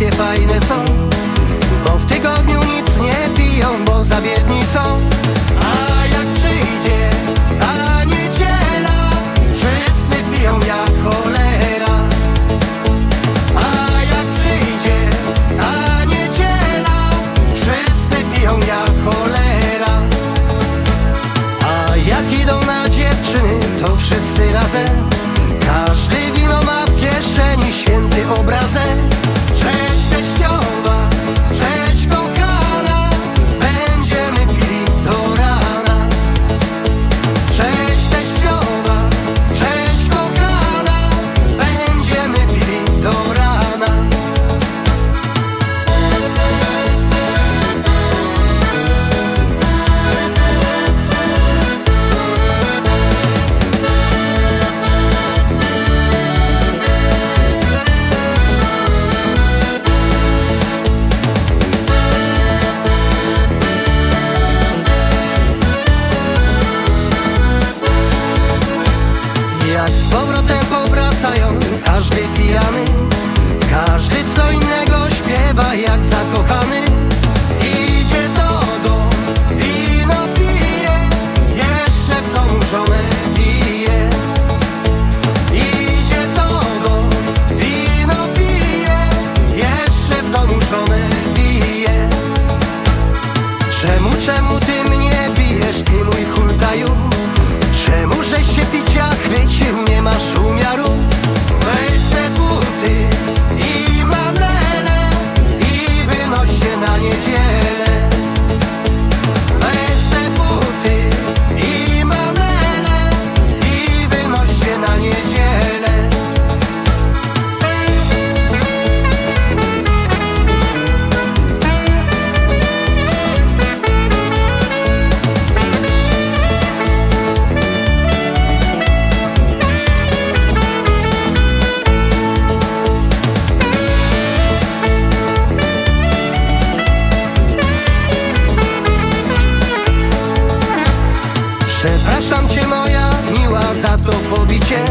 takie fajne są. Bo w tygodniu nic nie piją, bo za biedni są. A jak przyjdzie ta niedziela Wszyscy piją jak cholera. A jak przyjdzie ta niedziela Wszyscy piją jak cholera. A jak idą na dziewczyny, to wszyscy razem Przepraszam cię moja miła za to pobicie